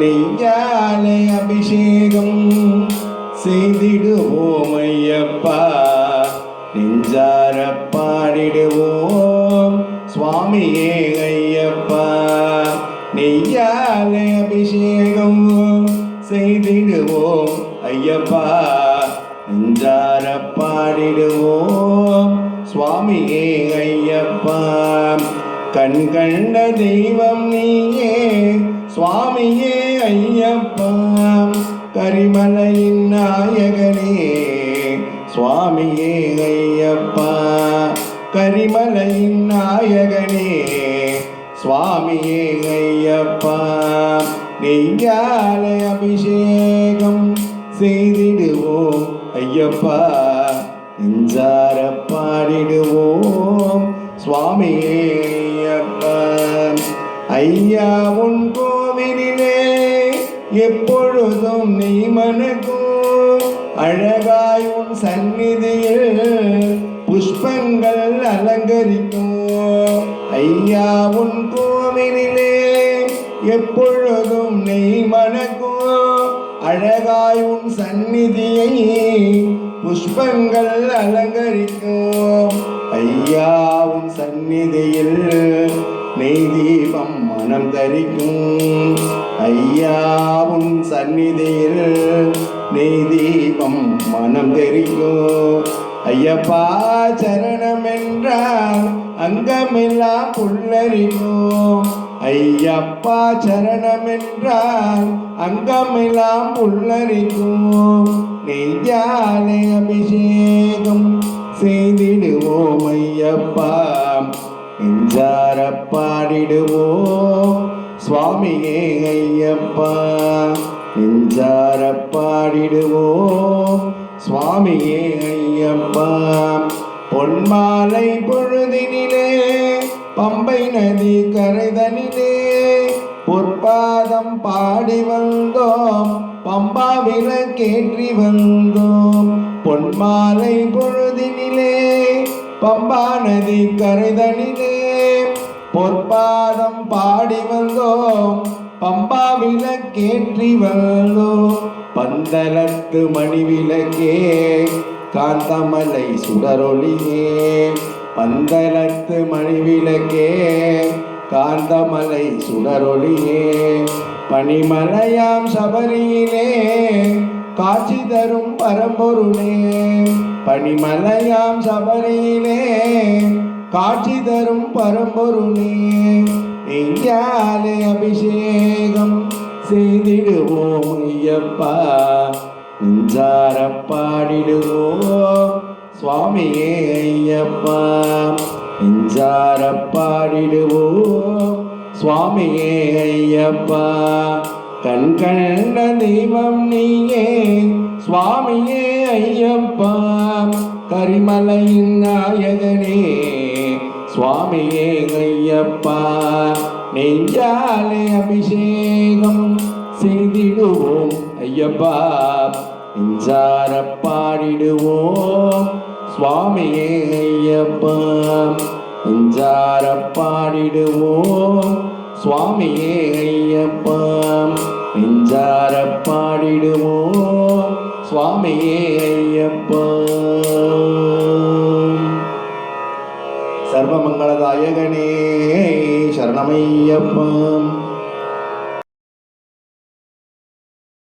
நெய்யாலே அபிஷேகம் செய்திடுவோம் ஐயப்பா நெஞ்சார பாடிடுவோம் சுவாமியே ஐயப்பா நெய்யாலை அபிஷேகம் செய்திடுவோம் ஐயப்பா நெஞ்சார பாடிடுவோம் சுவாமியே ஐயப்பா கண் கண்ட தெய்வம் நீயே சுவாமியே சுவாமியே ஐயப்பா. கரிமலையின் நாயகனே. சுவாமியே ஐயப்பா. நெய்யாலை அபிஷேகம் செய்திடுவோம் ஐயப்பா. நெஞ்சார பாடிடுவோம் சுவாமியே ஐயப்பா. ஐயா உன் கோவிலே எப்பொழுதும் நீ மனக்கும் அழகாய் உன் சந்நிதியில் புஷ்பங்கள் அலங்கரிக்கும். ஐயா உன் கோவிலே எப்பொழுதும் நெய் மணக்கும். அழகாய் உன் சந்நிதியை புஷ்பங்கள் அலங்கரிக்கும். ஐயா உன் சந்நிதியில் நெய் தீபம் மனம் தரிக்கும். ஐயா உன் சந்நிதியில் நீ தீபம் மனம் தெரியும்? ஐயப்பா சரணம் என்றால் அங்கமெல்லாம் புல்லறியும் ஐயப்பா சரணம் என்றால் அங்கமெல்லாம் புல்லரிக்கும் நெய்யாலே அபிஷேகம் செய்திடுவோம் ஐயப்பா. நெஞ்சார பாடிடுவோம் சுவாமியே ஐயப்பா. நெஞ்சார பாடிடுவோம் சுவாமியே ஐயப்பா பொன்மாலை பொழுதினிலே பம்பை நதி கரைதனிலே பொற்பாதம் பாடி வந்தோம் பம்பாவில கேற்றி வந்தோம். பொன்மாலை பொழுதினிலே பம்பா நதி கரைதனிலே பொற்பாதம் பாடி வந்தோம். பம்பாவில விளக்கேற்றி வந்தோம் பந்தலத்து மணிவிளக்கே காந்தமலை சுடரொளியே. பந்தலத்து மணிவிளக்கே காந்தமலை சுடரொளியே. பனிமலையாம் சபரியிலே காட்சி தரும் பரம்பொருளே. பனிமலையாம் சபரியிலே காட்சி தரும் பரம்பொருளே. நெய்யாலே அபிஷேகம் செய்திடுவோம் ஐயப்பா நெஞ்சார பாடிடுவோம் சுவாமியே ஐயப்பா நெஞ்சார பாடிடுவோம் சுவாமியே ஐயப்பா கண் கண்ட தெய்வம் நீயே சுவாமியே ஐயப்பா கரிமலையின் நாயகனே சுவாமியே ஐயப்பா நெஞ்சாலே அபிஷேகம் செய்திடுவோம் ஐயப்பா. நெஞ்சார பாடிடுவோம் சுவாமியே ஐயப்பா நெஞ்சார பாடிடுவோம் சுவாமியே ஐயப்பா நெஞ்சார பாடிடுவோம் சுவாமியே சர்வமங்களதாயகனே சரணமையப்பா.